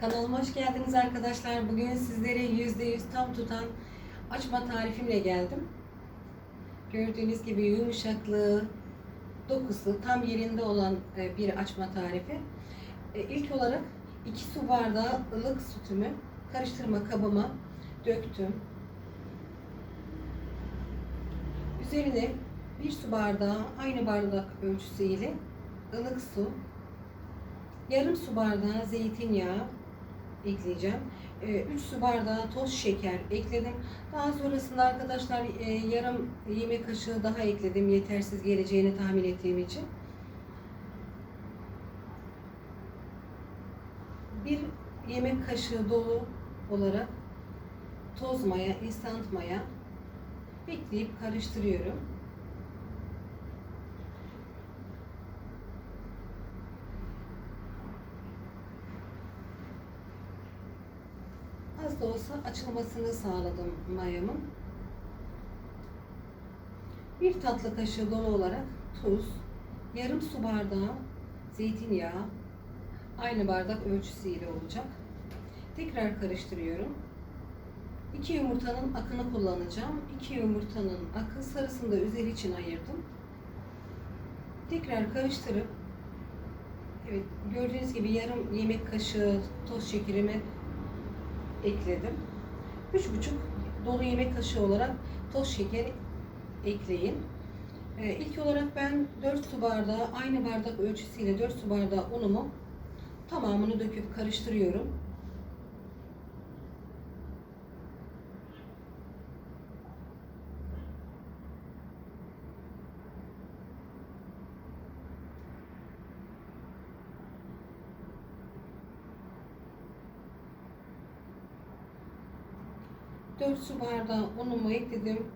Kanalıma hoş geldiniz arkadaşlar. Bugün sizlere %100 tam tutan açma tarifimle geldim. Gördüğünüz gibi yumuşaklığı, dokusu tam yerinde olan e, bir açma tarifi. E, İlk olarak 2 su bardağı ılık sütümü karıştırma kabıma döktüm. Üzerine 1 su bardağı aynı bardak ölçüsü ile ılık su, yarım su bardağı zeytinyağı ekleyeceğim. 3 su bardağı toz şeker ekledim. Daha sonrasında arkadaşlar e, yarım yemek kaşığı daha ekledim yetersiz geleceğini tahmin ettiğim için. Bir yemek kaşığı dolu olarak toz maya, instant maya ekleyip karıştırıyorum. Da olsa açılmasını sağladım mayamın. Bir tatlı kaşığı dolu olarak tuz, yarım su bardağı zeytinyağı, aynı bardak ölçüsüyle olacak. Tekrar karıştırıyorum. İki yumurtanın akını kullanacağım. İki yumurtanın akı sarısını da üzeri için ayırdım. Tekrar karıştırıp Evet, gördüğünüz gibi yarım yemek kaşığı toz şekerimi ekledim. 3,5 dolu yemek kaşığı olarak toz şeker ekleyin. Ee, ilk olarak ben 4 su bardağı aynı bardak ölçüsüyle 4 su bardağı unumu tamamını döküp karıştırıyorum. Dört su bardağı unumu ekledim.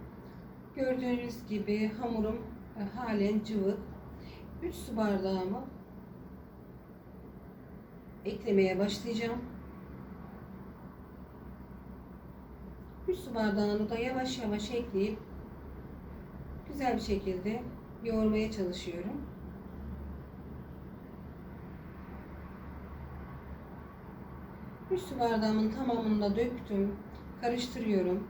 Gördüğünüz gibi hamurum e, halen cıvık. 3 su bardağımı eklemeye başlayacağım. 3 su bardağını da yavaş yavaş ekleyip güzel bir şekilde yoğurmaya çalışıyorum. Üç su bardağımın tamamını da döktüm. Karıştırıyorum.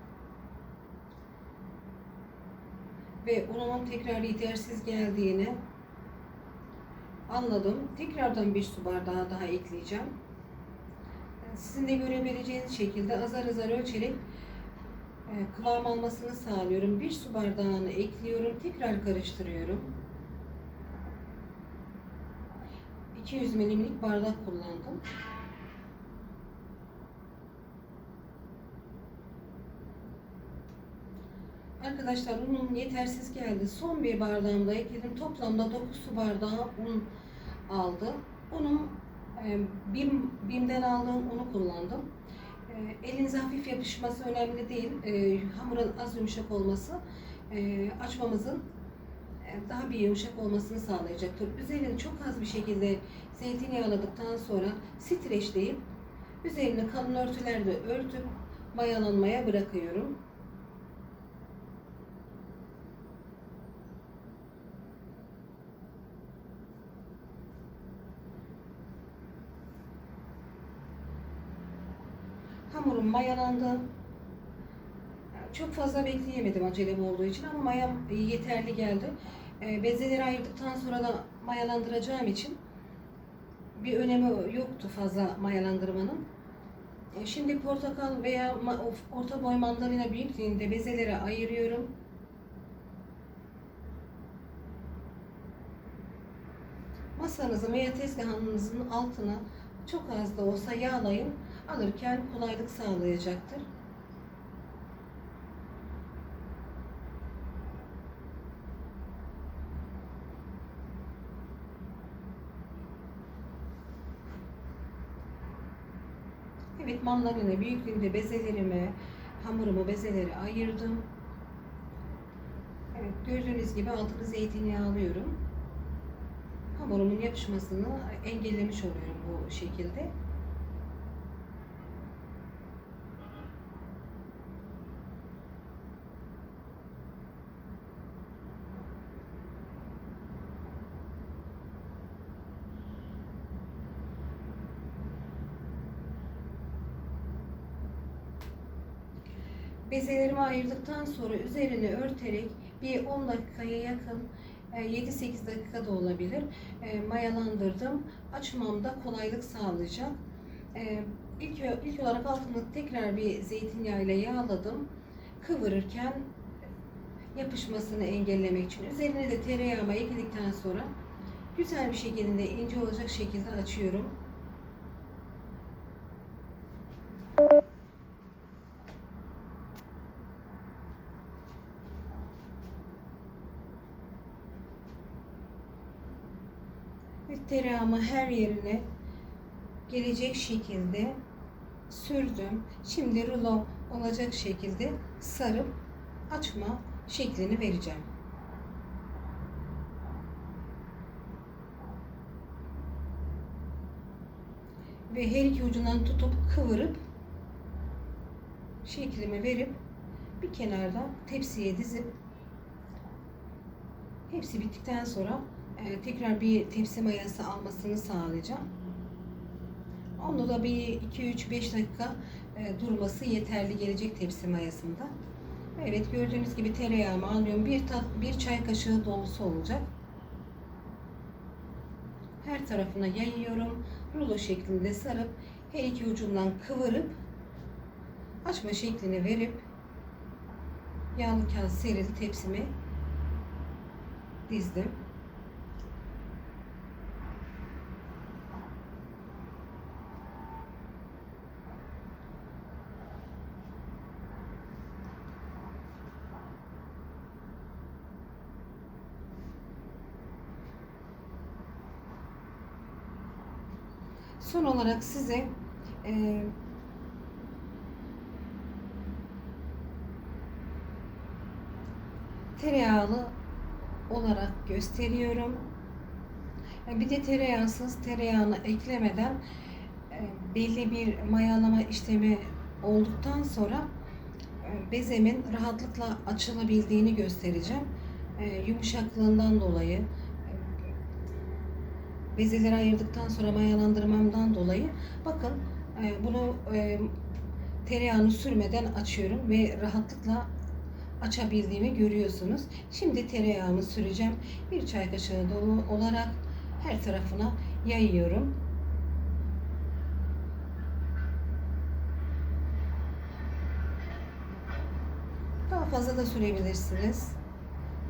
Ve unumun tekrar yetersiz geldiğini anladım. Tekrardan bir su bardağı daha ekleyeceğim. Sizin de görebileceğiniz şekilde azar azar ölçerek e, kıvam almasını sağlıyorum. Bir su bardağını ekliyorum. Tekrar karıştırıyorum. 200 milimlik bardak kullandım. Arkadaşlar unum yetersiz geldi. Son bir bardağımda ekledim. Toplamda 9 su bardağı un aldı. Unum e, BİM, BİM'den aldığım unu kullandım. E, elinize hafif yapışması önemli değil. E, hamurun az yumuşak olması e, açmamızın e, daha bir yumuşak olmasını sağlayacaktır. Üzerini çok az bir şekilde zeytinyağladıktan sonra streçleyip üzerini kalın örtülerle örtüp mayalanmaya bırakıyorum. Hamurum mayalandı. Çok fazla bekleyemedim acelem olduğu için ama mayam yeterli geldi. E, Bezeleri ayırdıktan sonra da mayalandıracağım için bir önemi yoktu fazla mayalandırmanın. E, Şimdi portakal veya orta boy mandalina büyüklüğünde bezelere ayırıyorum. Masanızın veya tezgahınızın altına çok az da olsa yağlayın alırken kolaylık sağlayacaktır. Evet mandalina büyüklüğünde bezelerimi, hamurumu bezelere ayırdım. Evet gördüğünüz gibi altını zeytinyağı alıyorum. Hamurumun yapışmasını engellemiş oluyorum bu şekilde. Bezelerimi ayırdıktan sonra üzerine örterek bir 10 dakikaya yakın e, 7-8 dakika da olabilir e, mayalandırdım. Açmamda kolaylık sağlayacak. E, İlk, ilk olarak altını tekrar bir zeytinyağı ile yağladım. Kıvırırken yapışmasını engellemek için. Üzerine de tereyağımı ekledikten sonra güzel bir şekilde ince olacak şekilde açıyorum. Ve tereyağımı her yerine gelecek şekilde sürdüm. Şimdi rulo olacak şekilde sarıp açma şeklini vereceğim. Ve her iki ucundan tutup kıvırıp şeklimi verip bir kenarda tepsiye dizip hepsi bittikten sonra tekrar bir tepsi mayası almasını sağlayacağım. Onu da bir 2-3-5 dakika e, durması yeterli gelecek tepsi mayasında. Evet gördüğünüz gibi tereyağımı alıyorum. Bir, tat, bir çay kaşığı dolusu olacak. Her tarafına yayıyorum. Rulo şeklinde sarıp her iki ucundan kıvırıp açma şeklini verip yağlı kağıt serili tepsimi dizdim. Son olarak size e, tereyağlı olarak gösteriyorum. Bir de tereyağsız tereyağını eklemeden e, belli bir mayalama işlemi olduktan sonra e, bezemin rahatlıkla açılabildiğini göstereceğim. E, Yumuşaklığından dolayı bezeleri ayırdıktan sonra mayalandırmamdan dolayı bakın e, bunu e, tereyağını sürmeden açıyorum ve rahatlıkla açabildiğimi görüyorsunuz. Şimdi tereyağımı süreceğim. Bir çay kaşığı dolu olarak her tarafına yayıyorum. Daha fazla da sürebilirsiniz.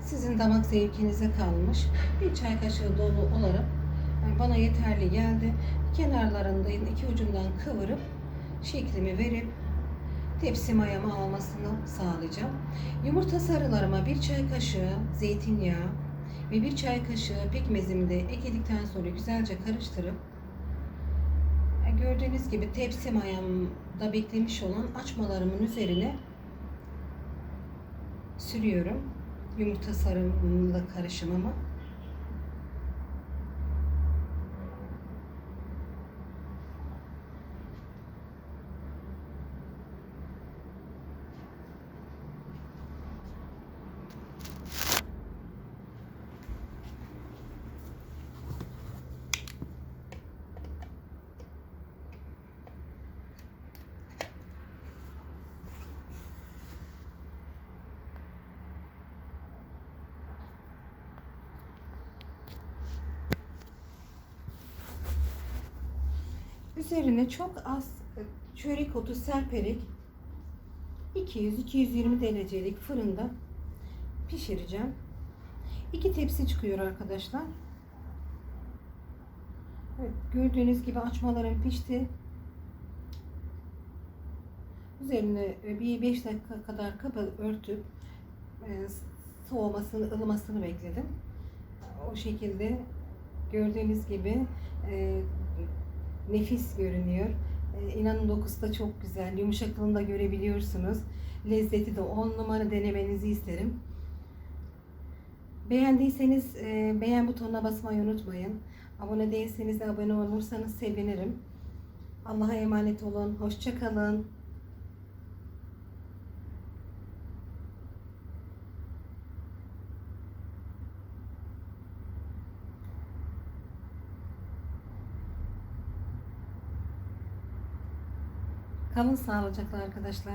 Sizin damak zevkinize kalmış. Bir çay kaşığı dolu olarak bana yeterli geldi. Kenarlarında iki ucundan kıvırıp şeklimi verip tepsi mayamı almasını sağlayacağım. Yumurta sarılarıma bir çay kaşığı zeytinyağı ve bir çay kaşığı pekmezimi de ekledikten sonra güzelce karıştırıp gördüğünüz gibi tepsi mayamda beklemiş olan açmalarımın üzerine sürüyorum. Yumurta sarımla karışımımı. Üzerine çok az e, çörek otu serperek 200-220 derecelik fırında pişireceğim. İki tepsi çıkıyor arkadaşlar. Evet, gördüğünüz gibi açmalarım pişti. Üzerine e, bir 5 dakika kadar kaba örtüp e, soğumasını, ılımasını bekledim. O şekilde gördüğünüz gibi nefis görünüyor. Ee, inanın dokusu da çok güzel. Yumuşaklığını da görebiliyorsunuz. Lezzeti de 10 numara denemenizi isterim. Beğendiyseniz e, beğen butonuna basmayı unutmayın. Abone değilseniz de abone olursanız sevinirim. Allah'a emanet olun. Hoşçakalın. Kalın sağlıcakla arkadaşlar.